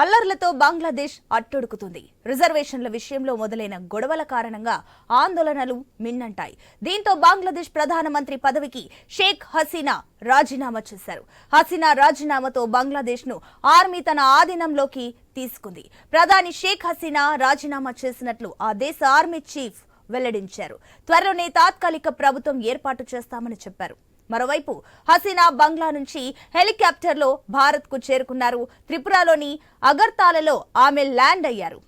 అల్లర్లతో బంగ్లాదేశ్ అట్టొడుకుతుంది. రిజర్వేషన్ల విషయంలో మొదలైన గొడవల కారణంగా ఆందోళనలు మిన్నంటాయి. దీంతో బంగ్లాదేశ్ ప్రధానమంత్రి పదవికి షేక్ హసీనా రాజీనామా చేశారు. హసీనా రాజీనామాతో బంగ్లాదేశ్ను ఆర్మీ తన ఆధీనంలోకి తీసుకుంది. ప్రధాని షేక్ హసీనా రాజీనామా చేసినట్లు ఆ దేశ ఆర్మీ చీఫ్ వెల్లడించారు. త్వరలోనే తాత్కాలిక ప్రభుత్వం ఏర్పాటు చేస్తామని చెప్పారు. మరోవైపు హసీనా బంగ్లా నుంచి హెలికాప్టర్లో భారత్కు చేరుకున్నారు. త్రిపురలోని అగర్తాలలో ఆమె ల్యాండ్ అయ్యారు.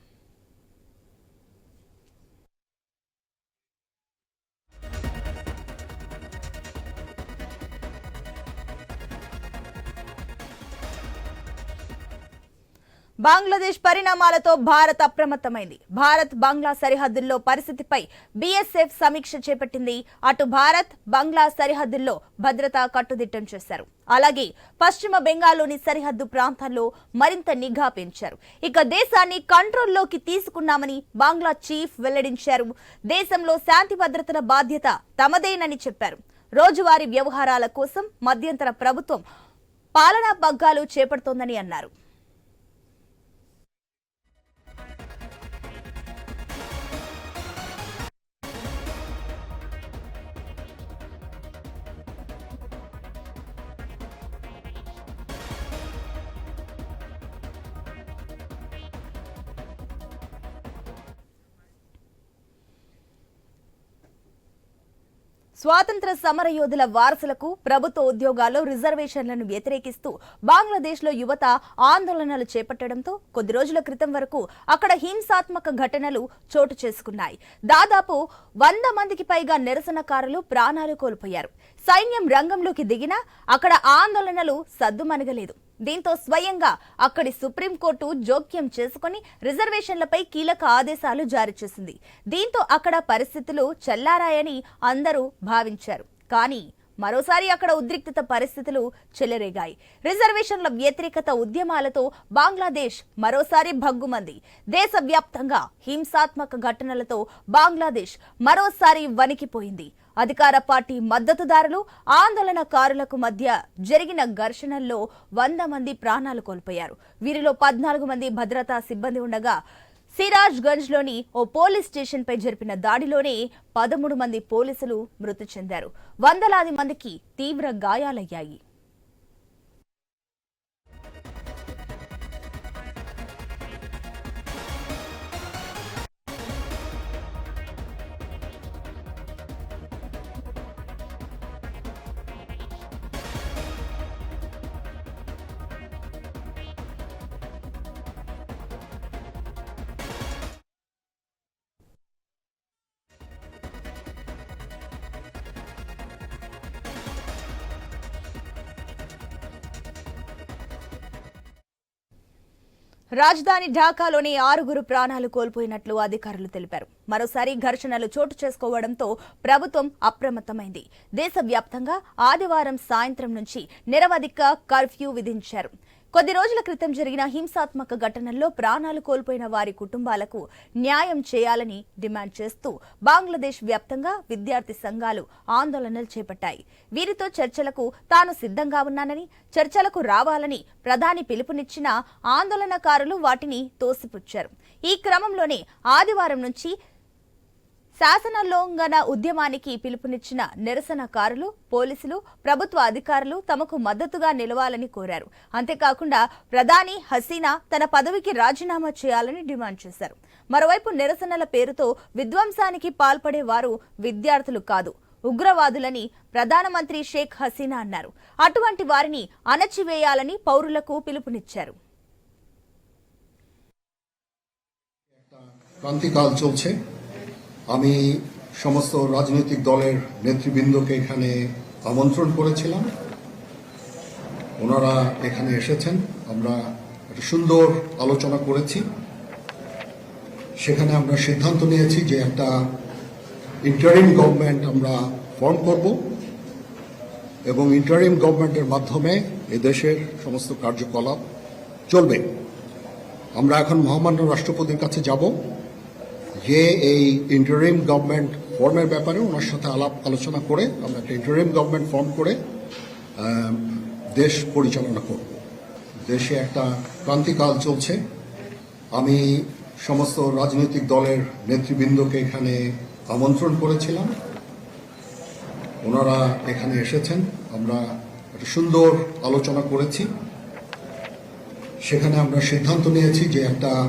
బంగ్లాదేశ్ పరిణామాలతో భారత్ అప్రమత్తమైంది. భారత్ బంగ్లా సరిహద్దుల్లో పరిస్థితిపై బీఎస్ఎఫ్ సమీక్ష చేపట్టింది. అటు భారత్ బంగ్లా సరిహద్దుల్లో భద్రత కట్టుదిట్టం చేశారు. అలాగే పశ్చిమ బెంగాల్లోని సరిహద్దు ప్రాంతాల్లో మరింత నిఘా పెంచారు. ఇక దేశాన్ని కంట్రోల్లోకి తీసుకున్నామని బంగ్లా చీఫ్ వెల్లడించారు. దేశంలో శాంతి భద్రతల బాధ్యత తమదేనని చెప్పారు. రోజువారీ వ్యవహారాల కోసం మధ్యంతర ప్రభుత్వం పాలనా పగ్గాలు చేపడుతోందని అన్నారు. స్వాతంత్ర సమరయోధుల వారసులకు ప్రభుత్వ ఉద్యోగాల్లో రిజర్వేషన్లను వ్యతిరేకిస్తూ బంగ్లాదేశ్లో యువత ఆందోళనలు చేపట్టడంతో కొద్ది రోజుల క్రితం వరకు అక్కడ హింసాత్మక ఘటనలు చోటు చేసుకున్నాయి. దాదాపు వంద మందికి పైగా నిరసనకారులు ప్రాణాలు కోల్పోయారు. సైన్యం రంగంలోకి దిగినా అక్కడ ఆందోళనలు సద్దుమణగలేదు. దీంతో స్వయంగా అక్కడి సుప్రీంకోర్టు జోక్యం చేసుకుని రిజర్వేషన్లపై కీలక ఆదేశాలు జారీ చేసింది. దీంతో అక్కడ పరిస్థితులు చెల్లారాయని అందరూ భావించారు. కానీ మరోసారి అక్కడ ఉద్రిక్తత పరిస్థితులు చెలరేగాయి. రిజర్వేషన్ల వ్యతిరేకత ఉద్యమాలతో బంగ్లాదేశ్ మరోసారి భగ్గుమంది. దేశవ్యాప్తంగా హింసాత్మక ఘటనలతో బంగ్లాదేశ్ మరోసారి వణికిపోయింది. అధికార పార్టీ మద్దతుదారులు ఆందోళనకారులకు మధ్య జరిగిన ఘర్షణల్లో వంద మంది ప్రాణాలు కోల్పోయారు. వీరిలో పద్నాలుగు మంది భద్రతా సిబ్బంది ఉండగా సిరాజ్ గంజ్లోని ఓ పోలీస్ స్టేషన్ పై జరిపిన దాడిలోనే పదమూడు మంది పోలీసులు మృతి చెందారు. వందలాది మందికి తీవ్ర గాయాలయ్యాయి. రాజధాని ఢాకాలోని ఆరుగురు ప్రాణాలు కోల్పోయినట్లు అధికారులు తెలిపారు. మరోసారి ఘర్షణలు చోటు చేసుకోవడంతో ప్రభుత్వం అప్రమత్తమైంది. దేశవ్యాప్తంగా ఆదివారం సాయంత్రం నుంచి నిరవధిక కర్ఫ్యూ విధించారు. కొద్ది రోజుల క్రితం జరిగిన హింసాత్మక ఘటనల్లో ప్రాణాలు కోల్పోయిన వారి కుటుంబాలకు న్యాయం చేయాలని డిమాండ్ చేస్తూ బంగ్లాదేశ్ వ్యాప్తంగా విద్యార్థి సంఘాలు ఆందోళనలు చేపట్టాయి. వీరితో చర్చలకు తాను సిద్ధంగా ఉన్నానని చర్చలకు రావాలని ప్రధాని పిలుపునిచ్చిన ఆందోళనకారులు వాటిని తోసిపుచ్చారు. ఈ క్రమంలోనే ఆదివారం నుంచి శాసనోల్లంఘన ఉద్యమానికి పిలుపునిచ్చిన నిరసనకారులు పోలీసులు ప్రభుత్వ అధికారులు తమకు మద్దతుగా నిలవాలని కోరారు. అంతేకాకుండా ప్రధాని హసీనా తన పదవికి రాజీనామా చేయాలని డిమాండ్ చేశారు. మరోవైపు నిరసనల పేరుతో విధ్వంసానికి పాల్పడే వారు విద్యార్థులు కాదు. ఉగ్రవాదులని ప్రధానమంత్రి షేక్ హసీనా అన్నారు. అటువంటి వారిని అణచివేయాలని పౌరులకు పిలుపునిచ్చారు. আমি সমস্ত রাজনৈতিক দলের নেতৃবৃন্দকে এখানে আমন্ত্রণ করেছিলাম। ওনারা এখানে এসেছেন। আমরা একটা সুন্দর আলোচনা করেছি। সেখানে আমরা সিদ্ধান্ত নিয়েছি যে একটা ইন্টারিম গভর্নমেন্ট আমরা ফর্ম করব এবং ইন্টারিম গভর্নমেন্টের মাধ্যমে এদেশের সমস্ত কার্যকলাপ চলবে। আমরা এখন মহামান্য রাষ্ট্রপতির কাছে যাব। যে এই ইন্টারিম গভর্নমেন্ট ফর্মের ব্যাপারে ওনার সাথে আলাপ আলোচনা করে আমরা একটা ইন্টারিম গভর্নমেন্ট ফর্ম করে দেশ পরিচালনা করব। দেশে একটা ক্রান্তিকাল চলছে। আমি সমস্ত রাজনৈতিক দলের নেতৃবৃন্দকে এখানে আমন্ত্রণ করেছিলাম। ওনারা এখানে এসেছেন। আমরা একটা সুন্দর আলোচনা করেছি। সেখানে আমরা সিদ্ধান্ত নিয়েছি যে একটা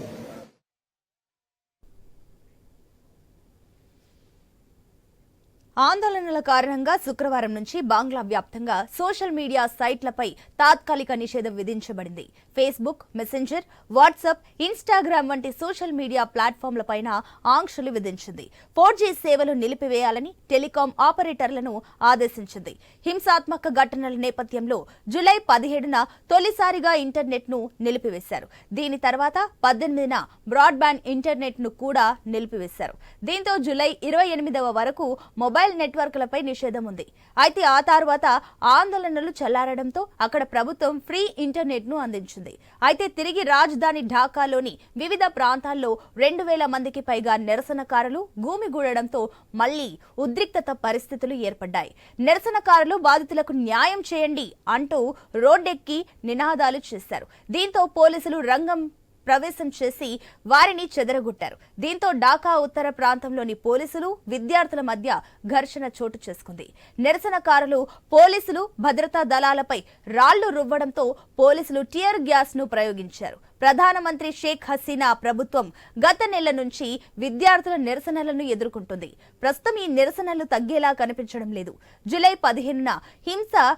ఆందోళనల కారణంగా శుక్రవారం నుంచి బంగ్లా వ్యాప్తంగా సోషల్ మీడియా సైట్లపై తాత్కాలిక నిషేధం విధించబడింది. ఫేస్బుక్ మెసెంజర్ వాట్సాప్ ఇన్స్టాగ్రామ్ వంటి సోషల్ మీడియా ప్లాట్ఫామ్లపైన ఆంక్షలు విధించింది. ఫోర్ జీ సేవలు నిలిపివేయాలని టెలికాం ఆపరేటర్లను ఆదేశించింది. హింసాత్మక ఘటనల నేపథ్యంలో జులై పదిహేడున తొలిసారిగా ఇంటర్నెట్ను నిలిపివేశారు. దీని తర్వాత పద్దెనిమిదిన బ్రాడ్బ్యాండ్ ఇంటర్నెట్ను కూడా నిలిపివేశారు. దీంతో జులై ఇరవై ఎనిమిదవ వరకు మొబైల్ నెట్వర్క్లపై నిషేధం ఉంది. అయితే ఆ తర్వాత ఆందోళనలు చల్లారడంతో అక్కడ ప్రభుత్వం ఫ్రీ ఇంటర్నెట్ను అందించింది. అయితే తిరిగి రాజధాని ఢాకాలోని వివిధ ప్రాంతాల్లో రెండు వేల మందికి పైగా నిరసనకారులు గూమిగూడడంతో మళ్ళీ ఉద్రిక్తత పరిస్థితులు ఏర్పడ్డాయి. నిరసనకారులు బాధితులకు న్యాయం చేయండి అంటూ రోడ్డెక్కి నినాదాలు చేశారు. దీంతో పోలీసులు రంగం ప్రవేశం చేసి వారిని చెదరగొట్టారు. దీంతో ఢాకా ఉత్తర ప్రాంతంలోని పోలీసులు విద్యార్థుల మధ్య ఘర్షణ చోటు చేసుకుంది. నిరసనకారులు పోలీసులు భద్రతా దళాలపై రాళ్ళు రువ్వడంతో పోలీసులు టియర్ గ్యాస్ను ప్రయోగించారు. ప్రధానమంత్రి షేక్ హసీనా ప్రభుత్వం గత నెల నుంచి విద్యార్థుల నిరసనలను ఎదుర్కొంటుంది. ప్రస్తుతం ఈ నిరసనలు తగ్గేలా కనిపించడం లేదు. జులై పదిహేనున హింస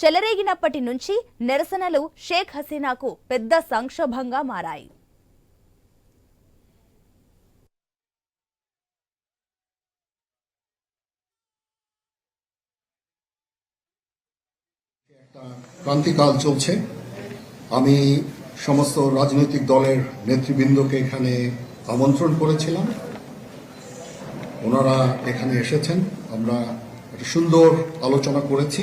చెలరేగినప్పటి నుంచి నిరసనలు షేక్ హసీనాకు పెద్ద సంక్షోభంగా మారాయి একটা ক্রান্তিকাল চলছে আমি সমস্ত রাজনৈতিক দলের নেতৃবৃন্দকে এখানে আমন্ত্রণ করেছিলাম ওনারা এখানে এসেছেন আমরা একটা সুন্দর আলোচনা করেছি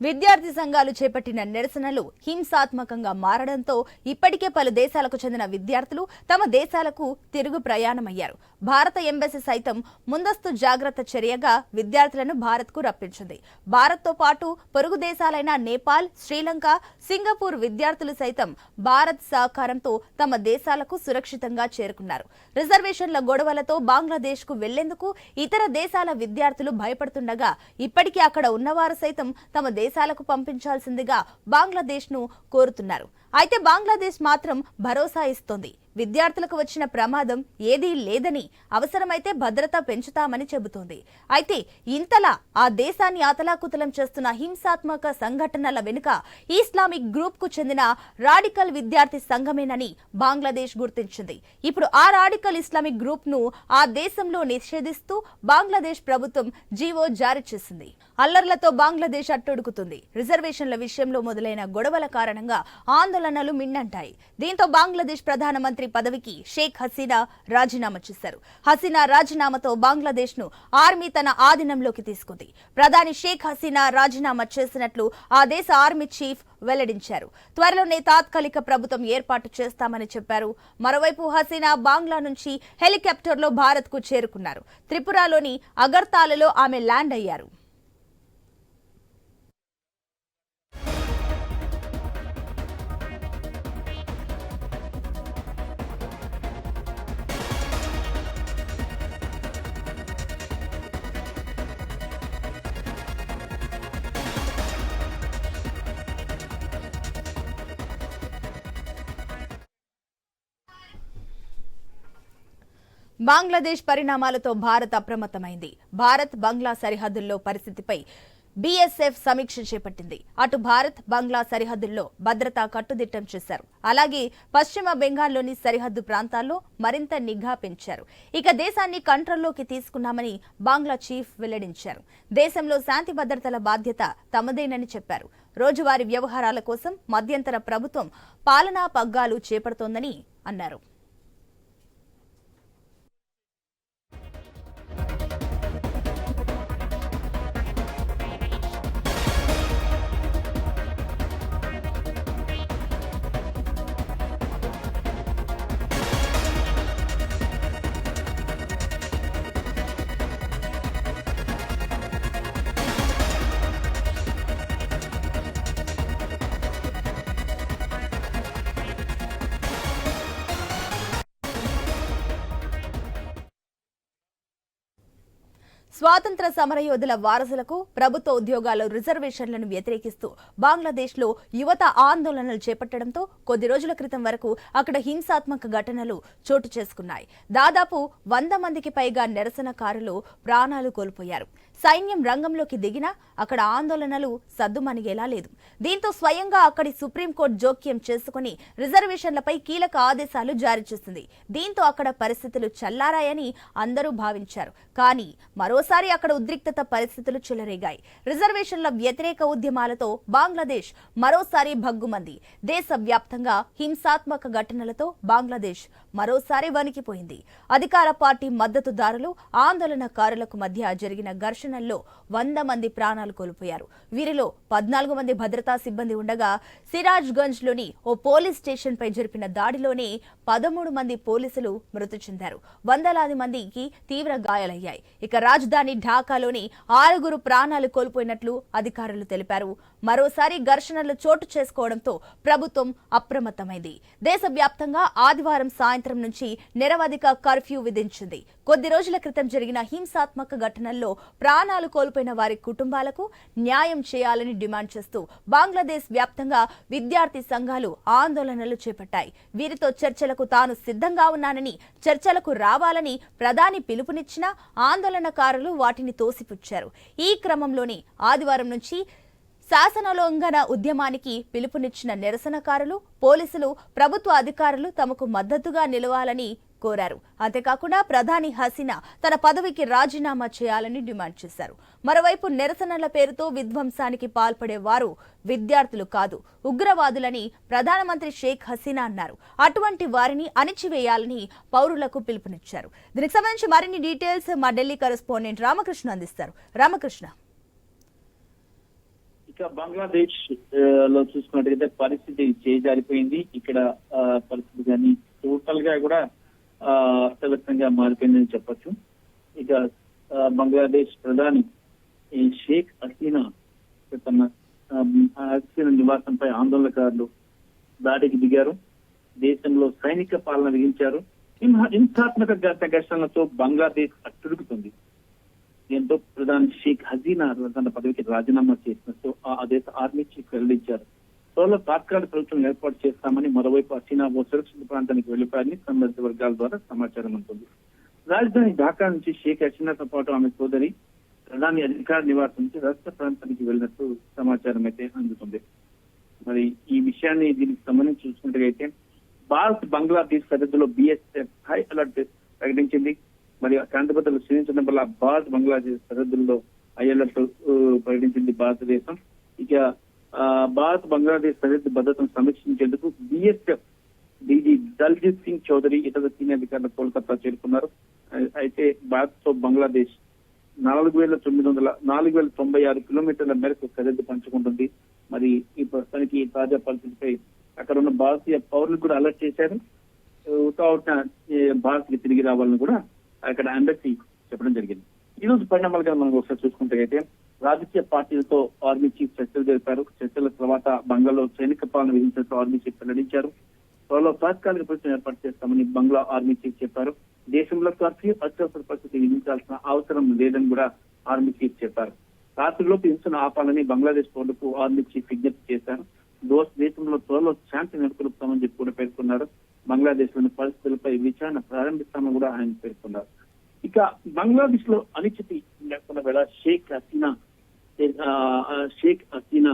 విద్యార్థి సంఘాలు చేపట్టిన నిరసనలు హింసాత్మకంగా మారడంతో ఇప్పటికే పలు దేశాలకు చెందిన విద్యార్థులు తమ దేశాలకు తిరుగు ప్రయాణమయ్యారు. భారత ఎంబసీ సైతం ముందస్తు జాగ్రత్త చర్యగా విద్యార్థులను భారత్కు రప్పించింది. భారత్తో పాటు పొరుగు దేశాలైన నేపాల్ శ్రీలంక సింగపూర్ విద్యార్థులు సైతం భారత్ సహకారంతో తమ దేశాలకు సురక్షితంగా చేరుకున్నారు. రిజర్వేషన్ల గొడవలతో బంగ్లాదేశ్కు వెళ్ళేందుకు ఇతర దేశాల విద్యార్థులు భయపడుతుండగా ఇప్పటికీ అక్కడ ఉన్నవారు సైతం తమ దేశాలకు పంపించాల్సిందిగా బంగ్లాదేశ్ను కోరుతున్నారు. అయితే బంగ్లాదేశ్ మాత్రం భరోసా ఇస్తోంది. విద్యార్థులకు వచ్చిన ప్రమాదం ఏదీ లేదని అవసరమైతే భద్రత పెంచుతామని చెబుతోంది. అయితే ఇంతలా ఆ దేశాన్ని అతలాకుతలం చేస్తున్న హింసాత్మక సంఘటనల వెనుక ఇస్లామిక్ గ్రూప్కు చెందిన రాడికల్ విద్యార్థి సంఘమేనని బంగ్లాదేశ్ గుర్తించింది. ఇప్పుడు ఆ రాడికల్ ఇస్లామిక్ గ్రూప్ను ఆ దేశంలో నిషేధిస్తూ బంగ్లాదేశ్ ప్రభుత్వం జీవో జారీ చేసింది. అల్లర్లతో బంగ్లాదేశ్ అట్టొడుకుతుంది. రిజర్వేషన్ల విషయంలో మొదలైన గొడవల కారణంగా ఆందోళన ఆందోళనలు మిన్నంటాయి. దీంతో బంగ్లాదేశ్ ప్రధానమంత్రి పదవికి షేక్ హసీనా రాజీనామా చేశారు. హసీనా రాజీనామాతో బంగ్లాదేశ్ను ఆర్మీ తన ఆధీనంలోకి తీసుకుంది. ప్రధాని షేక్ హసీనా రాజీనామా చేసినట్లు ఆ దేశ ఆర్మీ చీఫ్ వెల్లడించారు. త్వరలోనే తాత్కాలిక ప్రభుత్వం ఏర్పాటు చేస్తామని చెప్పారు. మరోవైపు హసీనా బంగ్లా నుంచి హెలికాప్టర్లో భారత్కు చేరుకున్నారు. త్రిపురలోని అగర్తాలలో ఆమె ల్యాండ్ అయ్యారు. బంగ్లాదేశ్ పరిణామాలతో భారత్ అప్రమత్తమైంది. భారత్ బంగ్లా సరిహద్దుల్లో పరిస్థితిపై బీఎస్ఎఫ్ సమీక్ష చేపట్టింది. అటు భారత్ బంగ్లా సరిహద్దుల్లో భద్రతా కట్టుదిట్టం చేశారు. అలాగే పశ్చిమ బెంగాల్లోని సరిహద్దు ప్రాంతాల్లో మరింత నిఘా పెంచారు. ఇక దేశాన్ని కంట్రోల్లోకి తీసుకున్నామని బంగ్లా చీఫ్ వెల్లడించారు. దేశంలో శాంతి భద్రతల బాధ్యత తమదేనని చెప్పారు. రోజువారీ వ్యవహారాల కోసం మధ్యంతర ప్రభుత్వం పాలనా పగ్గాలు చేపడుతోందని అన్నారు. స్వాతంత్ర సమరయోధుల వారసులకు ప్రభుత్వ ఉద్యోగాల్లో రిజర్వేషన్లను వ్యతిరేకిస్తూ బంగ్లాదేశ్లో యువత ఆందోళనలు చేపట్టడంతో కొద్ది రోజుల క్రితం వరకు అక్కడ హింసాత్మక ఘటనలు చోటు చేసుకున్నాయి. దాదాపు వంద మందికి పైగా నిరసనకారులు ప్రాణాలు కోల్పోయారు. సైన్యం రంగంలోకి దిగినా అక్కడ ఆందోళనలు సద్దుమణిగేలా లేదు. దీంతో స్వయంగా అక్కడి సుప్రీంకోర్టు జోక్యం చేసుకుని రిజర్వేషన్లపై కీలక ఆదేశాలు జారీ చేసింది. దీంతో అక్కడ పరిస్థితులు చల్లారాయని అందరూ భావించారు. కానీ మరోసారి అక్కడ ఉద్రిక్తత పరిస్థితులు చెలరేగాయి. రిజర్వేషన్ల వ్యతిరేక ఉద్యమాలతో బంగ్లాదేశ్ మరోసారి భగ్గుమంది. దేశవ్యాప్తంగా హింసాత్మక ఘటనలతో బంగ్లాదేశ్ మరోసారి వణికిపోయింది. అధికార పార్టీ మద్దతుదారులు ఆందోళనకారులకు మధ్య జరిగిన ఘర్షణల్లో వంద మంది ప్రాణాలు కోల్పోయారు. వీరిలో పద్నాలుగు మంది భద్రతా సిబ్బంది ఉండగా సిరాజ్ గంజ్లోని ఓ పోలీస్ స్టేషన్ పై జరిపిన దాడిలోనే పదమూడు మంది పోలీసులు మృతి చెందారు. వందలాది మందికి తీవ్ర గాయాలయ్యాయి. ఇక రాజధాని ఢాకాలోని ఆరుగురు ప్రాణాలు కోల్పోయినట్లు అధికారులు తెలిపారు. మరోసారి ఘర్షణలు చోటు చేసుకోవడంతో ప్రభుత్వం అప్రమత్తమైంది. దేశవ్యాప్తంగా ఆదివారం సాయంత్రం నుంచి నిరవధిక కర్ఫ్యూ విధించింది. కొద్ది రోజుల క్రితం జరిగిన హింసాత్మక ఘటనల్లో ప్రాణాలు కోల్పోయిన వారి కుటుంబాలకు న్యాయం చేయాలని డిమాండ్ చేస్తూ బంగ్లాదేశ్ వ్యాప్తంగా విద్యార్థి సంఘాలు ఆందోళనలు చేపట్టాయి. వీరితో చర్చలకు తాను సిద్ధంగా ఉన్నానని చర్చలకు రావాలని ప్రధాని పిలుపునిచ్చినా ఆందోళనకారులు వాటిని తోసిపుచ్చారు. ఈ క్రమంలోనే ఆదివారం నుంచి శాసనోల్లంఘన ఉద్యమానికి పిలుపునిచ్చిన నిరసనకారులు పోలీసులు ప్రభుత్వ అధికారులు తమకు మద్దతుగా నిలవాలని కోరారు. అంతేకాకుండా ప్రధాని హసీనా తన పదవికి రాజీనామా చేయాలని డిమాండ్ చేశారు. మరోవైపు నిరసనల పేరుతో విధ్వంసానికి పాల్పడే వారు విద్యార్థులు కాదు ఉగ్రవాదులని ప్రధానమంత్రి షేక్ హసీనా అన్నారు. అటువంటి వారిని అణిచివేయాలని పౌరులకు పిలుపునిచ్చారు. దీనికి సంబంధించి మరిన్ని డీటెయిల్స్ మా ఢిల్లీ కరెస్పాండెంట్ రామకృష్ణ అందిస్తారు. రామకృష్ణ. ఇక బంగ్లాదేశ్లో చూసుకున్నట్టయితే పరిస్థితి చేజారిపోయింది. ఇక్కడ ఆ, పరిస్థితి కానీ టోటల్గా కూడా ఆ, అస్తవ్యస్తంగా మారిపోయిందని చెప్పొచ్చు. ఇక బంగ్లాదేశ్ ప్రధాని షేక్ హసీనా తన ఆ, హసీనా నివాసంపై ఆందోళనకారులు దాడికి దిగారు. దేశంలో సైనిక పాలన విధించారు. హింసాత్మక ఘట- ఘర్షణలతో బంగ్లాదేశ్ అట్టుడుకుతుంది. దీంతో ప్రధాని షేక్ హసీనా తన పదవికి రాజీనామా చేసినట్టు ఆ దేశ ఆర్మీ చీఫ్ వెల్లడించారు. త్వరలో తాత్కాలిక ప్రభుత్వం ఏర్పాటు చేస్తామని మరోవైపు హసీనా ఓ సురక్షిత ప్రాంతానికి వెళ్ళిపోయారని సంబంధిత వర్గాల ద్వారా సమాచారం ఉంటుంది రాజధాని ఢాకా నుంచి షేక్ హసీనాతో పాటు ఆమె సోదరి ప్రధాని అధికార నివాసం నుంచి రాష్ట్ర ప్రాంతానికి వెళ్ళినట్టు సమాచారం అయితే అందుతుంది మరి ఈ విషయాన్ని దీనికి సంబంధించి చూసుకుంటే భారత్ బంగ్లాదేశ్ సరిహద్దులో బిఎస్ఎఫ్ హై అలర్ట్ ప్రకటించింది. మరి శాంతి క్షీణించడం వల్ల భారత్ బంగ్లాదేశ్ సరిహద్దుల్లో హై ప్రకటించింది భారతదేశం ఇక ఆ, భారత్ బంగ్లాదేశ్ సరిహద్దు భద్రతను సమీక్షించేందుకు బిఎస్ఎఫ్ డీజీ దల్జిత్ సింగ్ చౌదరి ఇతర సీనియర్ అధికారులు కోల్కతా చేరుకున్నారు అయితే భారత్తో బంగ్లాదేశ్ నాలుగు వేల తొమ్మిది వందల నాలుగు వేల తొంభై ఆరు కిలోమీటర్ల మేరకు సరిహద్దు పంచుకుంటుంది మరి ఈ ప్రస్తుతానికి ఈ తాజా పరిస్థితిపై అక్కడ ఉన్న భారతీయ పౌరులు కూడా అలర్ట్ చేశారు ఉటావుట భారత్కి తిరిగి రావాలని కూడా అక్కడ ఎంబసీ చెప్పడం జరిగింది. ఈ రోజు పరిణామాలుగా మనం ఒకసారి చూసుకుంటే అయితే రాజకీయ పార్టీలతో ఆర్మీ చీఫ్ చర్చలు జరిపారు. చర్చల తర్వాత బంగ్లాలో సైనిక పాలన విధించినట్టు ఆర్మీ చీఫ్ వెల్లడించారు. త్వరలో తాత్కాలిక ప్రభుత్వం ఏర్పాటు చేస్తామని బంగ్లా ఆర్మీ చీఫ్ చెప్పారు. దేశంలో కర్ఫ్యూ అత్యవసర పరిస్థితి విధించాల్సిన అవసరం లేదని కూడా ఆర్మీ చీఫ్ చెప్పారు. రాత్రిలోపు హింసను ఆపాలని బంగ్లాదేశ్ పౌరులకు ఆర్మీ చీఫ్ విజ్ఞప్తి చేశారు. దోస్ దేశంలో త్వరలో శాంతి నెలకొల్పుతామని చెప్పి కూడా పేర్కొన్నారు. బంగ్లాదేశ్లోని పరిస్థితులపై విచారణ ప్రారంభిస్తామని కూడా ఆయన పేర్కొన్నారు. ఇక బంగ్లాదేశ్లో అనిశ్చితి లేకుండా వేళ షేక్ హసీనా ఆ, షేక్ హసీనా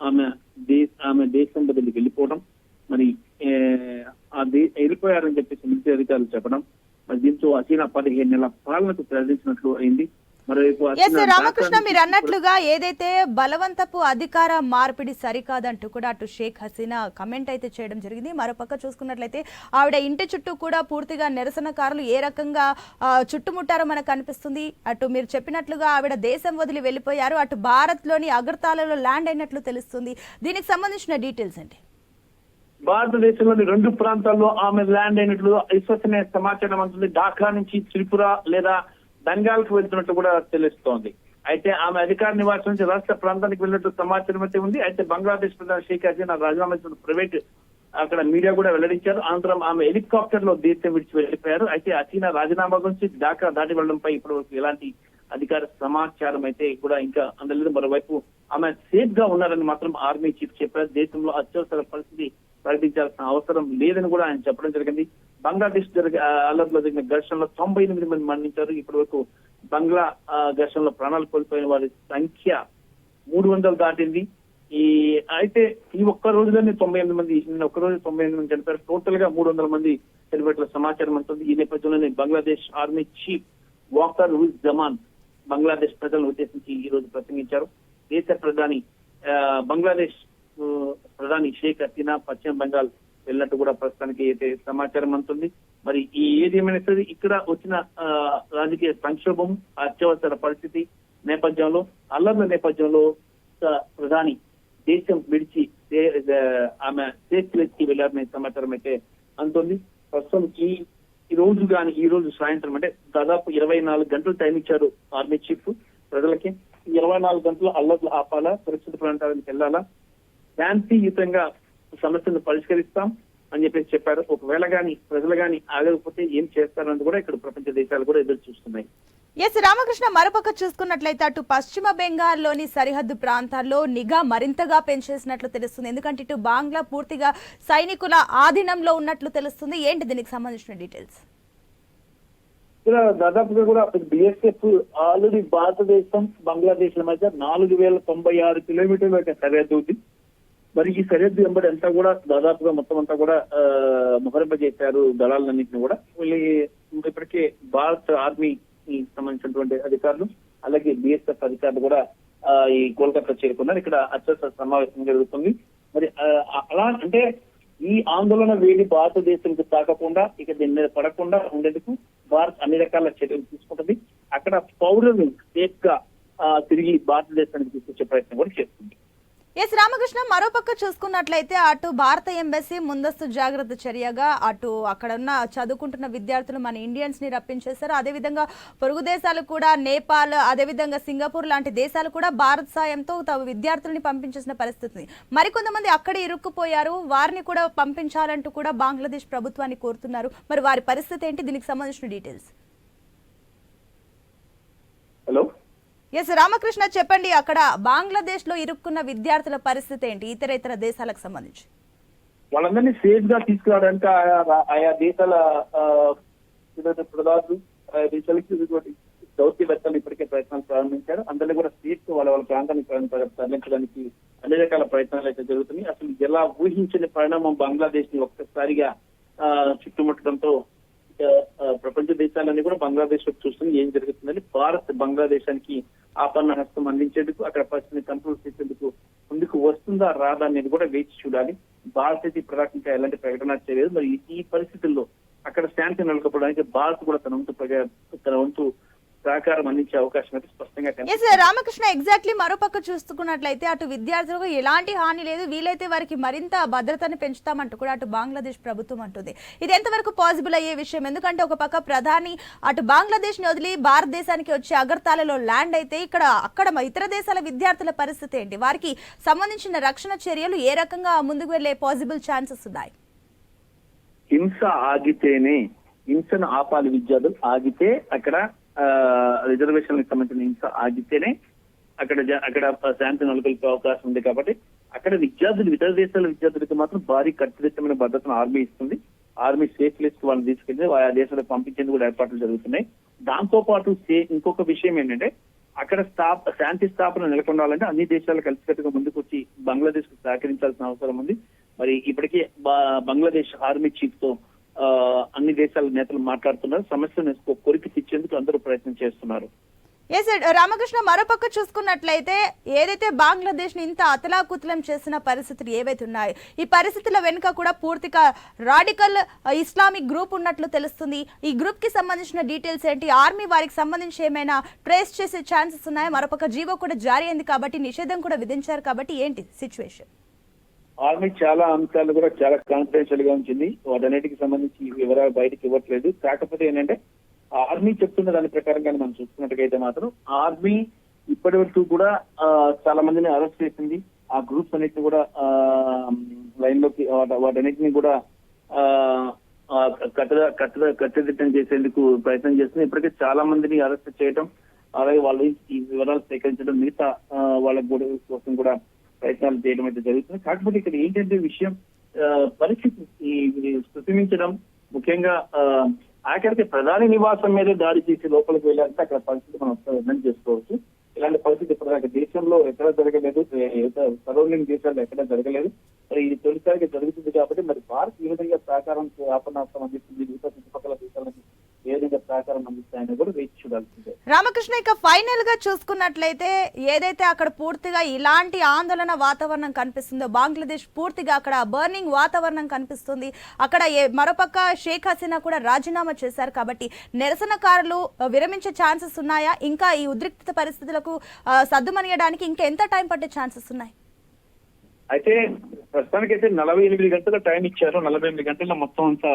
ఆమె దేశ ఆమె దేశం బదిలి వెళ్ళిపోవడం మరి ఆ వెళ్ళిపోయారని చెప్పేసి మిలిటరీ అధికారులు చెప్పడం మరి దీంతో హసీనా పదిహేను నెలల పాలనకు ప్రకటించినట్లు అయింది. ఎస్ రామకృష్ణ మీరు అన్నట్లుగా ఏదైతే బలవంతపు అధికార మార్పిడి సరికాదంటూ కూడా అటు షేక్ హసీనా కమెంట్ అయితే చేయడం జరిగింది. మరోపక్క చూసుకున్నట్లయితే ఆవిడ ఇంటి చుట్టూ కూడా పూర్తిగా నిరసనకారులు ఏ రకంగా చుట్టుముట్టారో మనకు కనిపిస్తుంది అటు మీరు చెప్పినట్లుగా ఆవిడ దేశం వదిలి వెళ్ళిపోయారు. అటు భారత్లోని అగర్తాలలో ల్యాండ్ అయినట్లు తెలుస్తుంది. దీనికి సంబంధించిన డీటెయిల్స్ ఏంటి? భారతదేశంలోని రెండు ప్రాంతాల్లో ఆమె ల్యాండ్ అయినట్లు విశ్వసనీయ సమాచారం అందుతుంది. ఢాకా నుంచి త్రిపుర లేదా బెంగాల్కు వెళ్తున్నట్టు కూడా తెలుస్తోంది. అయితే ఆమె అధికార నివాసం నుంచి రాష్ట్ర ప్రాంతానికి వెళ్ళినట్టు సమాచారం అయితే ఉంది. అయితే బంగ్లాదేశ్ ప్రధాని షేక్ హసీనా రాజీనామా చేసిన ప్రైవేట్ అక్కడ మీడియా కూడా వెల్లడించారు. అనంతరం ఆమె హెలికాప్టర్లో దేశం విడిచి వెళ్ళిపోయారు. అయితే హసీనా రాజీనామా గురించి ఢాకా దాటి వెళ్ళడంపై ఇప్పటి వరకు ఎలాంటి అధికార సమాచారం అయితే కూడా ఇంకా అందలేదు. మరోవైపు ఆమె సేఫ్గా ఉన్నారని మాత్రం ఆర్మీ చీఫ్ చెప్పారు. దేశంలో అత్యవసర పరిస్థితి ప్రకటించాల్సిన అవసరం లేదని కూడా ఆయన చెప్పడం జరిగింది. బంగ్లాదేశ్ జరిగే అల్లర్లో జరిగిన ఘర్షణలో తొంభై ఎనిమిది మంది మరణించారు. ఇప్పటి వరకు బంగ్లా ఘర్షణలో ప్రాణాలు కోల్పోయిన వారి సంఖ్య మూడు వందలు దాటింది. ఈ అయితే ఈ ఒక్క రోజులోనే తొంభై ఎనిమిది మంది నిన్న ఒక్క రోజు తొంభై ఎనిమిది మంది చనిపోయారు. టోటల్గా మూడు వందల మంది చనిపోయిన సమాచారం ఉంటుంది ఈ నేపథ్యంలోనే బంగ్లాదేశ్ ఆర్మీ చీఫ్ వాకర్ ఉజ్ జమాన్ బంగ్లాదేశ్ ప్రజలను ఉద్దేశించి ఈ రోజు ప్రసంగించారు. దేశ ప్రధాని ఆ, బంగ్లాదేశ్ ప్రధాని షేక్ హసీనా పశ్చిమ బెంగాల్ వెళ్ళినట్టు కూడా ప్రస్తుతానికి అయితే సమాచారం అందుతుంది. మరి ఈ ఏది ఏమైనా సరే ఇక్కడ వచ్చిన ఆ, రాజకీయ సంక్షోభం అత్యవసర పరిస్థితి నేపథ్యంలో అల్లర్ల నేపథ్యంలో ప్రధాని దేశం విడిచి ఆమె సేఫ్ ప్లేస్కి వెళ్ళారనే సమాచారం అయితే అంటుంది ప్రస్తుతం ఈ ఈ రోజు కానీ ఈ రోజు సాయంత్రం అంటే దాదాపు ఇరవై నాలుగు గంటలు టైం ఇచ్చారు ఆర్మీ చీఫ్ ప్రజలకి. ఇరవై నాలుగు గంటలు అల్లర్లు ఆపాలా? సురక్షిత ప్రాంతాలకు వెళ్ళాలా? శాంతియుతంగా సమస్యను పరిష్కరిస్తాం అని చెప్పేసి చెప్పారు. ఒకవేళ గాని ప్రజలు గాని ఆగకపోతే ఏం చేస్తారన్నది కూడా ఇక్కడ ప్రపంచ దేశాలు కూడా ఎదురు చూస్తున్నాయి. ఎస్ రామకృష్ణ మరోపక్క చూసుకున్నట్లయితే అటు పశ్చిమ బెంగాల్లోని సరిహద్దు ప్రాంతాల్లో నిఘా మరింతగా పెంచేసినట్లు తెలుస్తుంది. ఎందుకంటే ఇటు బాంగ్లా పూర్తిగా సైనికుల ఆధీనంలో ఉన్నట్లు తెలుస్తుంది. ఏంటి దీనికి సంబంధించిన డీటెయిల్స్? దాదాపుగా కూడా బిఎస్ఎఫ్ ఆల్రెడీ భారతదేశం బంగ్లాదేశ్ మధ్య నాలుగు వేల తొంభై ఆరు కిలోమీటర్ల సరిహద్దు ఉంది. మరి ఈ సరిహద్దు వెంబడి అంతా కూడా దాదాపుగా మొత్తం అంతా కూడా ఆ, చేశారు దళాలన్నింటినీ కూడా. మళ్ళీ ఇప్పటికే భారత ఆర్మీ సంబంధించినటువంటి అధికారులు అలాగే బిఎస్ఎఫ్ అధికారులు కూడా ఈ కోల్కతా చేరుకున్నారు. ఇక్కడ అత్యవసర సమావేశం జరుగుతుంది. మరి ఆ, అలా అంటే ఈ ఆందోళన వేడి భారతదేశంకి తాకకుండా ఇక దీని మీద పడకుండా ఉండేందుకు భారత్ అన్ని రకాల చర్యలు తీసుకుంటుంది. అక్కడ పౌరులు సేఫ్గా తిరిగి భారతదేశానికి తీసుకొచ్చే ప్రయత్నం కూడా చేస్తుంది. ఎస్ రామకృష్ణ మరోపక్క చూసుకున్నట్లయితే అటు భారత ఎంబసీ ముందస్తు జాగ్రత్త చర్యగా అటు అక్కడ ఉన్న చదువుకుంటున్న విద్యార్థులు మన ఇండియన్స్ని రప్పించేశారు. అదేవిధంగా పొరుగు దేశాలు కూడా నేపాల్ అదేవిధంగా సింగపూర్ లాంటి దేశాలు కూడా భారత్ సాయంతో తమ విద్యార్థుల్ని పంపించేసిన పరిస్థితి మరికొంతమంది అక్కడే ఇరుక్కుపోయారు. వారిని కూడా పంపించాలంటూ కూడా బంగ్లాదేశ్ ప్రభుత్వాన్ని కోరుతున్నారు. మరి వారి పరిస్థితి ఏంటి? దీనికి సంబంధించిన డీటెయిల్స్ హలో ఎస్ రామకృష్ణ చెప్పండి అక్కడ బంగ్లాదేశ్లో ఇరుక్కున్న విద్యార్థుల పరిస్థితి ఏంటి? ఇతర ఇతర దేశాలకు సంబంధించి. వాళ్ళందరినీ సేఫ్గా తీసుకురావడానికి ఆయా ఆయా దేశాల ప్రధానులు దేశాలకి దౌత్యవేత్తలు ఇప్పటికే ప్రయత్నాలు ప్రారంభించారు. అందరినీ కూడా సేఫ్ వాళ్ళ వాళ్ళ ప్రాంతానికి తరలించడానికి అన్ని రకాల ప్రయత్నాలు అయితే జరుగుతున్నాయి. అసలు ఎలా ఊహించని పరిణామం బంగ్లాదేశ్ని ఒక్కసారిగా ఆ, చుట్టుముట్టడంతో ప్రపంచ దేశాలన్నీ కూడా బంగ్లాదేశ్ చూస్తుంది ఏం జరుగుతుందని భారత్ బంగ్లాదేశానికి ఆపన్న హస్తం అందించేందుకు అక్కడ పరిస్థితిని కంట్రోల్ చేసేందుకు ముందుకు వస్తుందా రాదా అనేది కూడా వేచి చూడాలి. భారత్ అయితే ఇప్పటిదాకా ఇంకా ఎలాంటి ప్రకటన చేయలేదు. మరి ఈ పరిస్థితుల్లో అక్కడ శాంతి నెలకొల్పడానికి భారత్ కూడా తన వంతు ప్రజా తన వంతు సహకారం అందించే అవకాశం అయితే స్పష్టంగా రామకృష్ణ ఎగ్జాక్ట్లీ మరోపక్క చూసుకున్నట్లయితే అటు విద్యార్థులకు ఎలాంటి హాని లేదు. వీలైతే వారికి మరింత భద్రతని పెంచుతామంటూ కూడా అటు బంగ్లాదేశ్ ప్రభుత్వం అంటుంది. ఇది ఎంతవరకు పాసిబుల్ అయ్యే విషయం? ఎందుకంటే ఒక పక్క ప్రధాని అటు బంగ్లాదేశ్ని వదిలి భారతదేశానికి వచ్చి అగర్తాలలో ల్యాండ్ అయితే ఇక్కడ అక్కడ ఇతర దేశాల విద్యార్థుల పరిస్థితి ఏంటి? వారికి సంబంధించిన రక్షణ చర్యలు ఏ రకంగా ముందుకు వెళ్ళే పాసిబుల్ ఛాన్సెస్ ఉన్నాయి? హింస ఆగితేనే హింసను ఆపాలి విద్యార్థులు ఆగితే అక్కడ రిజర్వేషన్ సంబంధించిన ఇంకా ఆగితేనే అక్కడ అక్కడ శాంతి నెలకొల్పే అవకాశం ఉంది కాబట్టి అక్కడ విద్యార్థులు ఇతర దేశాల విద్యార్థులకు మాత్రం భారీ కట్టుదిట్టమైన భద్రతను ఆర్మీ ఇస్తుంది. ఆర్మీ సేఫ్ లిస్ట్ వాళ్ళని తీసుకెళ్తే ఆయా దేశాలకు పంపించేందుకు కూడా ఏర్పాట్లు జరుగుతున్నాయి. దాంతో పాటు సే- ఇంకొక విషయం ఏంటంటే అక్కడ స్థాప శాంతి స్థాపన నెలకొండాలంటే అన్ని దేశాలు కలిసికట్టుగా ముందుకు వచ్చి బంగ్లాదేశ్కు సహకరించాల్సిన అవసరం ఉంది. మరి ఇప్పటికే బంగ్లాదేశ్ ఆర్మీ చీఫ్తో అన్ని దేశాల నేతలు మాట్లాడుతున్నారు. సమస్యను కొరికి తెచ్చేందుకు అందరూ ప్రయత్నం చేస్తున్నారు. ఎస్ రామకృష్ణ మరోపక్క చూసుకున్నట్లయితే ఏదైతే బంగ్లాదేశ్ని ఇంత అతలాకుతలం చేసిన పరిస్థితులు ఏవైతే ఉన్నాయో ఈ పరిస్థితుల వెనుక కూడా పూర్తిగా రాడికల్ ఇస్లామిక్ గ్రూప్ ఉన్నట్లు తెలుస్తుంది. ఈ గ్రూప్కి సంబంధించిన డీటెయిల్స్ ఏంటి? ఆర్మీ వారికి సంబంధించి ఏమైనా ట్రేస్ చేసే ఛాన్సెస్ ఉన్నాయా? మరోపక్క జీవో కూడా జారీ అయింది కాబట్టి నిషేధం కూడా విధించారు కాబట్టి ఏంటి సిచ్యువేషన్ ఆర్మీ చాలా అంశాలు కూడా చాలా కాన్ఫిడెన్షియల్గా ఉంచింది. వాటన్నిటికి సంబంధించి వివరాలు బయటకు ఇవ్వట్లేదు. కాకపోతే ఏంటంటే ఆర్మీ చెప్తున్న దాని ప్రకారం కానీ మనం చూసుకున్నట్టుగైతే మాత్రం ఆర్మీ ఇప్పటి వరకు కూడా చాలా మందిని అరెస్ట్ చేసింది. ఆ గ్రూప్స్ అన్నిటిని కూడా లైన్లోకి వాటన్నిటిని కూడా ఆ, కట్టద కట్టద కట్టుదిట్టం చేసేందుకు ప్రయత్నం చేస్తుంది. ఇప్పటికే చాలా మందిని అరెస్ట్ చేయడం అలాగే వాళ్ళు ఈ వివరాలు సేకరించడం మిగతా వాళ్ళ కూడా కోసం కూడా ప్రయత్నాలు చేయడం అయితే జరుగుతుంది. కాకపోతే ఇక్కడ ఏంటంటే విషయం పరిస్థితి ఈ ముఖ్యంగా ఆ, ఆఖరికి ప్రధాని నివాసం మీద దాడి చేసి లోపలికి వెళ్ళాలంటే అక్కడ పరిస్థితి మనం అర్థం చేసుకోవచ్చు. ఇలాంటి పరిస్థితి ఇప్పుడు దేశంలో ఎక్కడ జరగలేదు సరౌండింగ్ దేశాల్లో ఎక్కడ జరగలేదు. మరి ఇది తొలిసారిగా జరుగుతుంది కాబట్టి మరి భారత్ ఈ విధంగా సహకారం ఆపనాస్తం అందిస్తుంది మిగతా చుట్టుపక్కల దేశాలకు ఏ విధంగా సహకారం అందిస్తాయని కూడా వేచి చూడాల్సిందే. రామకృష్ణ ఇక ఫైనల్గా చూసుకున్నట్లయితే ఏదైతే అక్కడ పూర్తిగా ఇలాంటి ఆందోళన వాతావరణం కనిపిస్తుందో బంగ్లాదేశ్ పూర్తిగా అక్కడ బర్నింగ్ వాతావరణం కనిపిస్తుంది. అక్కడ మరోపక్క షేక్ హసీనా కూడా రాజీనామా చేశారు కాబట్టి నిరసనకారులు విరమించే ఛాన్సెస్ ఉన్నాయా? ఇంకా ఈ ఉద్రిక్త పరిస్థితులకు సద్దుమనియడానికి ఇంకా ఎంత టైం పట్టే ఛాన్సెస్ ఉన్నాయి? అయితే ప్రస్తుతానికైతే నలభై ఎనిమిది గంటల టైం ఇచ్చారు. నలభై ఎనిమిది గంటల్లో మొత్తం అంతా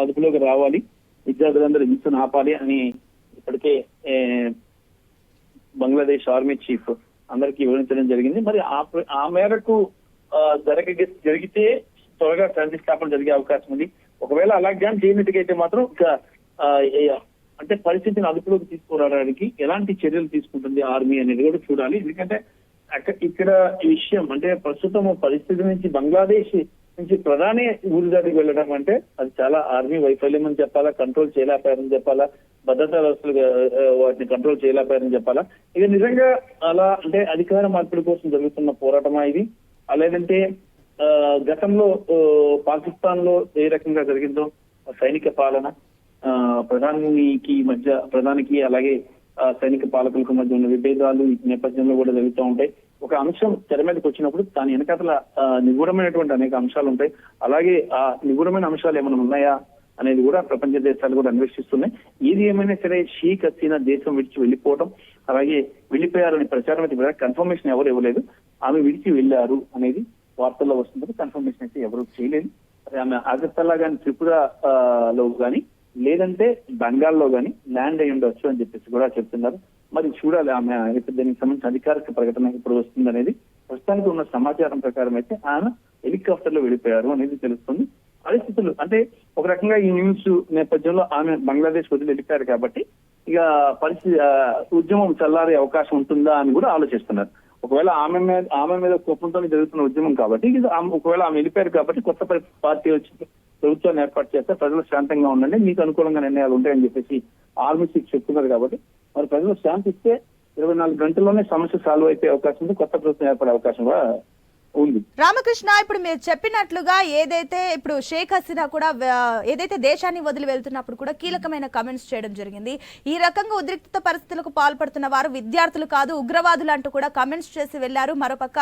అదుపులోకి రావాలి. విద్యార్థులందరూ హింసను ఆపాలి అని ఇప్పటికే బంగ్లాదేశ్ ఆర్మీ చీఫ్ అందరికీ వివరించడం జరిగింది. మరి ఆ ఆ మేరకు జరగ జరిగితే త్వరగా శాంతి స్థాపన జరిగే అవకాశం ఉంది. ఒకవేళ అలా కానీ అయితే మాత్రం ఆ, అంటే పరిస్థితిని అదుపులోకి తీసుకురావడానికి ఎలాంటి చర్యలు తీసుకుంటుంది ఆర్మీ అనేది కూడా చూడాలి. ఎందుకంటే అక్కడ ఇక్కడ ఈ విషయం అంటే ప్రస్తుతం పరిస్థితి నుంచి బంగ్లాదేశ్ నుంచి ప్రధాని ఊరి దాటికి వెళ్ళడం అంటే అది చాలా ఆర్మీ వైఫల్యం అని చెప్పాలా కంట్రోల్ చేయలేకపోయారని చెప్పాలా భద్రతా వ్యవస్థలు వాటిని కంట్రోల్ చేయలేకపోయారని చెప్పాలా. ఇది నిజంగా అలా అంటే అధికార మార్పిడి కోసం జరుగుతున్న పోరాటమా ఇది? లేదంటే ఆ, గతంలో పాకిస్తాన్లో ఏ రకంగా జరిగిందో సైనిక పాలన ఆ, ప్రధానికి మధ్య ప్రధానికి అలాగే సైనిక పాలకులకు మధ్య ఉన్న విభేదాలు ఈ నేపథ్యంలో కూడా జరుగుతూ ఉంటాయి. ఒక అంశం తెర మీదకి వచ్చినప్పుడు దాని వెనకాతల నిగూఢమైనటువంటి అనేక అంశాలు ఉంటాయి. అలాగే ఆ నిగూఢమైన అంశాలు ఏమైనా ఉన్నాయా అనేది కూడా ప్రపంచ దేశాలు కూడా అన్వేషిస్తున్నాయి. ఏది ఏమైనా సరే షీ హసీనా దేశం విడిచి వెళ్ళిపోవడం అలాగే వెళ్ళిపోయారని ప్రచారం అయితే కన్ఫర్మేషన్ ఎవరు ఇవ్వలేదు. ఆమె విడిచి వెళ్ళారు అనేది వార్తల్లో వస్తుంది కన్ఫర్మేషన్ అయితే ఎవరు చేయలేదు. ఆమె అగర్తలా కానీ త్రిపుర ఆ, లో గాని లేదంటే బెంగాల్లో కానీ ల్యాండ్ అయి ఉండొచ్చు అని చెప్పేసి కూడా చెప్తున్నారు. మరి చూడాలి ఆమె ఇప్పుడు దీనికి సంబంధించిన అధికారిక ప్రకటన ఇప్పుడు వస్తుంది అనేది ప్రస్తుతానికి ఉన్న సమాచారం ప్రకారం అయితే ఆమె హెలికాప్టర్లో వెళ్ళిపోయారు అనేది తెలుస్తుంది. పరిస్థితులు అంటే ఒక రకంగా ఈ న్యూస్ నేపథ్యంలో ఆమె బంగ్లాదేశ్ వదిలి వెళ్ళిపోయారు కాబట్టి ఇక పరిస్థితి ఉద్యమం చల్లారే అవకాశం ఉంటుందా అని కూడా ఆలోచిస్తున్నారు. ఒకవేళ ఆమె మీద ఆమె మీద కోపంతో జరుగుతున్న ఉద్యమం కాబట్టి ఒకవేళ ఆమె వెళ్ళిపోయారు కాబట్టి కొత్త పార్టీ వచ్చి ప్రభుత్వాన్ని ఏర్పాటు చేస్తే ప్రజలు శాంతంగా ఉండండి మీకు అనుకూలంగా నిర్ణయాలు ఉంటాయని చెప్పేసి ఆర్మీ చీఫ్ చెప్తున్నారు కాబట్టి మరి ప్రజలు శాంతిస్తే ఇరవై నాలుగు గంటల్లోనే సమస్య సాల్వ్ అయిపోయే అవకాశం ఉంది కొత్త ప్రభుత్వం ఏర్పడే అవకాశం కూడా ఉంది. రామకృష్ణ ఇప్పుడు మీరు చెప్పినట్లుగా ఏదైతే ఇప్పుడు షేక్ హసీనా కూడా ఏదైతే దేశాన్ని వదిలి వెళ్తున్నప్పుడు కూడా కీలకమైన కమెంట్స్ చేయడం జరిగింది. ఈ రకంగా ఉద్రిక్త పరిస్థితులకు పాల్పడుతున్న వారు విద్యార్థులు కాదు ఉగ్రవాదులు అంటూ కూడా కమెంట్స్ చేసి వెళ్ళారు మరోపక్క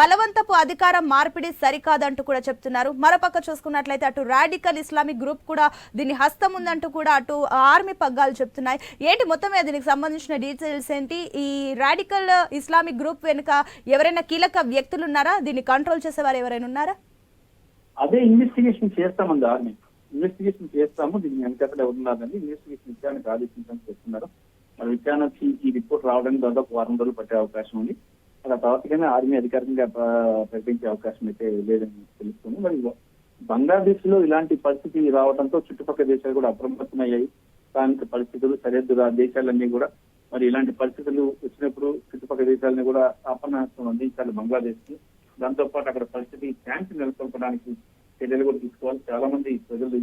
బలవంతపు అధికారం మార్పిడి సరికాదంటూ కూడా చెప్తున్నారు. మరోపక్క చూసుకున్నట్లయితే అటు రాడికల్ ఇస్లామిక్ గ్రూప్ కూడా దీని హస్తం ఉందంటూ కూడా అటు ఆర్మీ పగ్గాలు చెప్తున్నాయి. ఏంటి మొత్తం మీద దీనికి సంబంధించిన డీటెయిల్స్ ఏంటి? ఈ రాడికల్ ఇస్లామిక్ గ్రూప్ వెనుక ఎవరైనా కీలక వ్యక్తులు ఉన్నారా? దీన్ని కంట్రోల్ చేసేవారు ఎవరైనా ఉన్నారా? అదే ఇన్వెస్టిగేషన్ చేస్తామండి ఆర్మీ ఇన్వెస్టిగేషన్ చేస్తాము దీన్ని వెనకక్కడ ఎవరున్నారని ఇన్వెస్టిగేషన్ విచారణకు ఆదేశించని చెప్తున్నారు మరి విచారణ వచ్చి ఈ రిపోర్ట్ రావడానికి దాదాపు వారం రోజులు పట్టే అవకాశం ఉంది. అలా తర్వాతగానే ఆర్మీ అధికారికంగా ప్రకటించే అవకాశం అయితే లేదని తెలుస్తుంది. మరి బంగ్లాదేశ్లో ఇలాంటి పరిస్థితి రావడంతో చుట్టుపక్కల దేశాలు కూడా అప్రమత్తమయ్యాయి. స్థానిక పరిస్థితులు సరిహద్దు దేశాలన్నీ కూడా మరి ఇలాంటి పరిస్థితులు వచ్చినప్పుడు చుట్టుపక్కల దేశాలని కూడా అపనాశం అందించాలి బంగ్లాదేశ్కి దాంతో పాటు అక్కడ పరిస్థితి శాంతి నెలకొల్పడానికి చర్యలు కూడా తీసుకోవాలి. చాలా మంది ప్రజలు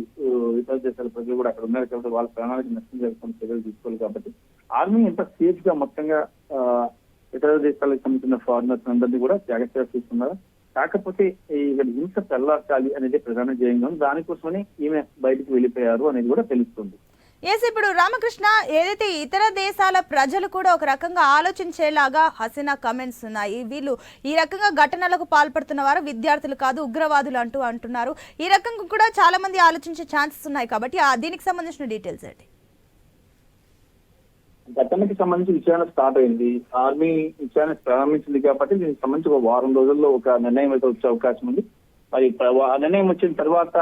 ఇతర దేశాల ప్రజలు కూడా అక్కడ ఉన్నారు కాబట్టి వాళ్ళ ప్రాణాలకు నష్టం జరుగుతున్న చర్యలు తీసుకోవాలి కాబట్టి ఆర్మీ ఎంత సేఫ్గా మొత్తంగా ఆ, ఇతర దేశాలకు సంబంధించిన ఫారినర్స్ అందరినీ కూడా జాగ్రత్తగా చూస్తున్నారు కాకపోతే ఇక్కడ హింస తెల్లార్చాలి అనేది ప్రధాన ధ్యేయంగా ఉంది. దానికోసమని ఈమె బయటికి వెళ్ళిపోయారు అనేది కూడా తెలుస్తుంది. ఎస్ ఇప్పుడు రామకృష్ణ ఏదైతే ఇతర దేశాల ప్రజలు కూడా ఒక రకంగా ఆలోచించేలాగా హసీనా కమెంట్స్ ఉన్నాయి. వీళ్ళు ఈ రకంగా ఘటనలకు పాల్పడుతున్న వారు విద్యార్థులు కాదు ఉగ్రవాదులు అంటూ అంటున్నారు. ఈ రకంగా కూడా చాలా మంది ఆలోచించే ఛాన్సెస్ ఉన్నాయి కాబట్టి ఆ దీనికి సంబంధించిన డీటెయిల్స్ ఏంటి? ఘటనకి సంబంధించి విచారణ స్టార్ట్ అయింది. ఆర్మీ విచారణ ప్రారంభించింది కాబట్టి దీనికి సంబంధించి ఒక వారం రోజుల్లో ఒక నిర్ణయం అయితే వచ్చే అవకాశం ఉంది. మరి ఆ నిర్ణయం వచ్చిన తర్వాత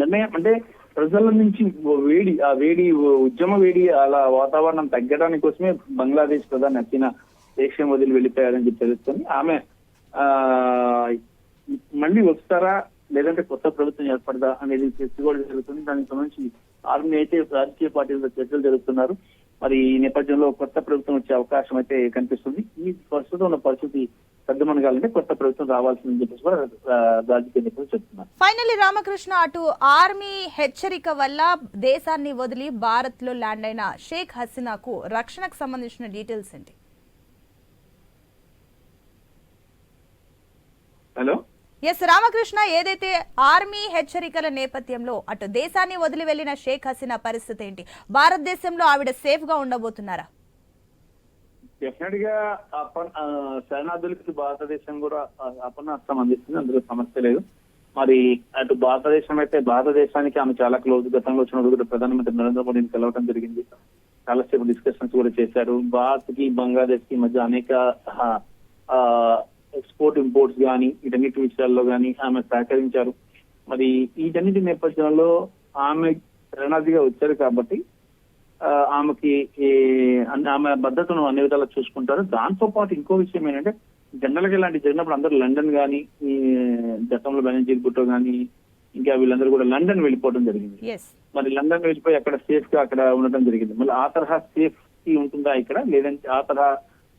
నిర్ణయం అంటే ప్రజల నుంచి వేడి ఆ వేడి ఉద్యమ వేడి అలా వాతావరణం తగ్గడానికి కోసమే బంగ్లాదేశ్ ప్రధాని హసీనా దేశం వదిలి వెళ్ళిపోయారని చెప్పి తెలుస్తుంది. ఆమె ఆ మళ్ళీ వస్తారా? లేదంటే కొత్త ప్రభుత్వం ఏర్పడదా అనేది చర్చ కూడా జరుగుతుంది. దానికి సంబంధించి ఆర్మీ అయితే రాజకీయ పార్టీలతో చర్చలు జరుగుతున్నారు మరి ఈ నేపథ్యంలో కొత్త ప్రభుత్వం వచ్చే అవకాశం అయితే కనిపిస్తుంది. ఈ ప్రస్తుతం ఉన్న పరిస్థితి సర్దుమనగాలంటే కొత్త ప్రభుత్వం రావాల్సిందని చెప్పేసి కూడా రాజకీయ నిపుణులు చెప్తున్నారు. ఫైనల్లీ రామకృష్ణ అటు ఆర్మీ హెచ్చరిక వల్ల దేశాన్ని వదిలి భారత్లో ల్యాండ్ అయిన షేక్ హసీనాకు రక్షణకు సంబంధించిన డీటెయిల్స్ ఏంటి? హలో? ఎస్ రామకృష్ణ ఏదైతే ఆర్మీ హెచ్చరికల నేపథ్యంలో అటు దేశాన్ని వదిలి వెళ్ళిన షేక్ హసీనా పరిస్థితి ఏంటి? భారతదేశంలో ఆవిడ సేఫ్గా ఉండబోతున్నారా? డెఫినెట్గా శరణార్థులకి భారతదేశం కూడా ఆ, అపనాస్తం అందిస్తుంది. అందులో సమస్య లేదు. మరి అటు భారతదేశం అయితే భారతదేశానికి ఆమె చాలా క్లోజ్ గతంలో వచ్చినప్పుడు కూడా ప్రధానమంత్రి నరేంద్ర మోడీని కలవడం జరిగింది. చాలాసేపు డిస్కషన్స్ కూడా చేశారు. భారత్కి బంగ్లాదేశ్కి మధ్య అనేక ఎక్స్పోర్ట్ ఇంపోర్ట్స్ కానీ వీటన్నిటి విషయాల్లో కానీ ఆమె సహకరించారు. మరి వీటన్నిటి నేపథ్యంలో ఆమె శరణార్థిగా వచ్చారు కాబట్టి ఆమెకి ఆమె భద్రతను అన్ని విధాలా చూసుకుంటారు. దాంతో పాటు ఇంకో విషయం ఏంటంటే జనరల్గా ఇలాంటి జరిగినప్పుడు అందరూ లండన్ కానీ ఈ గతంలో బెనజీర్ భుట్టో కానీ ఇంకా వీళ్ళందరూ కూడా లండన్ వెళ్ళిపోవడం జరిగింది. మరి లండన్ వెళ్ళిపోయి అక్కడ సేఫ్గా అక్కడ ఉండటం జరిగింది. మళ్ళీ ఆ తరహా సేఫ్టీ ఉంటుందా ఇక్కడ? లేదంటే ఆ తరహా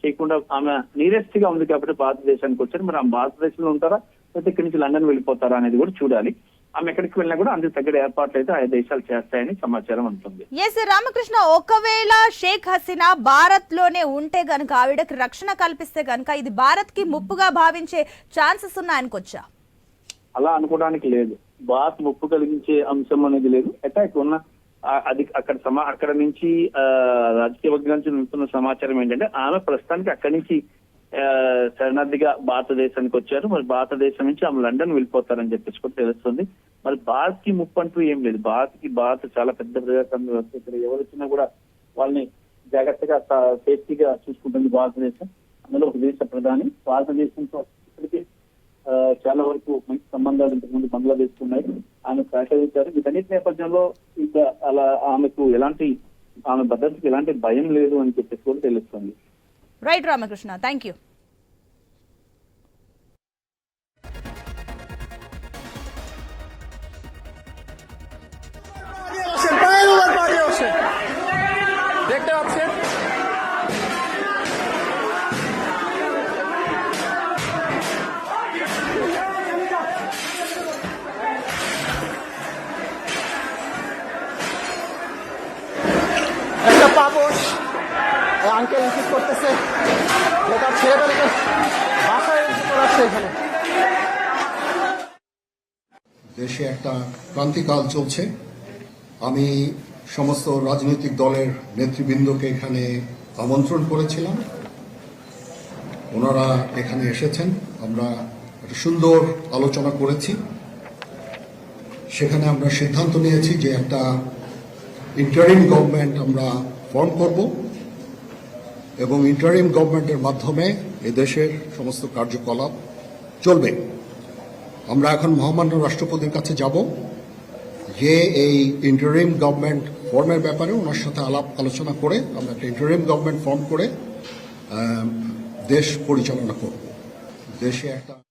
చేయకుండా ఆమె నీరెస్ట్గా ఉంది కాబట్టి భారతదేశానికి వచ్చారు. మరి ఆమె భారతదేశంలో ఉంటారా? లేకపోతే ఇక్కడి నుంచి లండన్ వెళ్ళిపోతారా అనేది కూడా చూడాలి. ఆమె ఎక్కడికి వెళ్ళినా కూడా అందుకు తగ్గ ఏర్పాట్లు అయితే ఆయా దేశాలు చేస్తాయని సమాచారం ఉంటుంది ఎస్ రామకృష్ణ ఒకవేళ షేక్ హసీనా భారత్లోనే ఉంటే గనుక ఆవిడకి రక్షణ కల్పిస్తే గనుక ఇది భారత్కి ముప్పుగా భావించే ఛాన్సెస్ ఉన్నాయనుకోవచ్చా? అలా అనుకోవడానికి లేదు. బాత్ ముప్పు కలిగించే అంశం అనేది లేదు. అటాక్ ఉన్న అది అక్కడ సమా అక్కడ నుంచి రాజకీయ వర్గం నుంచి నిలుస్తున్న సమాచారం ఏంటంటే ఆమె ప్రస్తుతానికి అక్కడి నుంచి శరణార్థిగా భారతదేశానికి వచ్చారు. మరి భారతదేశం నుంచి ఆమె లండన్ వెళ్ళిపోతారని చెప్పేసి కూడా తెలుస్తుంది. మరి భారత్కి ముప్పు అంటూ ఏం లేదు. భారత్కి భారత్ చాలా పెద్ద ప్రజాస్వామ్య వ్యవస్థ ఇక్కడ ఎవరు వచ్చినా కూడా వాళ్ళని జాగ్రత్తగా సేఫ్టీగా చూసుకుంటుంది భారతదేశం. అందులో ఒక దేశ ప్రధాని. భారతదేశంతో ఇప్పటికే ఆ, చాలా వరకు మంచి సంబంధాలు ఇంతకుముందు బంగ్లాదేశ్ ఉన్నాయి. ఆమె సహకరించారు వీటన్నిటి నేపథ్యంలో ఇంకా అలా ఆమెకు ఎలాంటి ఆమె భద్రతకు ఎలాంటి భయం లేదు అని చెప్పేసి కూడా తెలుస్తుంది. Right, Ramakrishna. Thank you. Uncle করতেছে। ছেলেদেরকে বাসায় করাচ্ছে এখানে। দেশে একটা ক্রান্তিকাল চলছে। আমি সমস্ত রাজনৈতিক দলের নেতৃবৃন্দকে এখানে আমন্ত্রণ করেছিলাম। ওনারা এখানে এসেছেন। আমরা একটা সুন্দর আলোচনা করেছি। সেখানে আমরা সিদ্ধান্ত নিয়েছি যে একটা ইন্টারিম গভর্নমেন্ট আমরা ফর্ম করব। এবং ইন্টারিম গভর্নমেন্টের মাধ্যমে এদেশের সমস্ত কার্যকলাপ চলবে। আমরা এখন মহামান্য রাষ্ট্রপতির কাছে যাব। যে এই ইন্টারিম গভর্নমেন্ট ফর্মের ব্যাপারে ওনার সাথে আলাপ আলোচনা করে আমরা একটা ইন্টারিম গভর্নমেন্ট ফর্ম করে দেশ পরিচালনা করব। দেশে একটা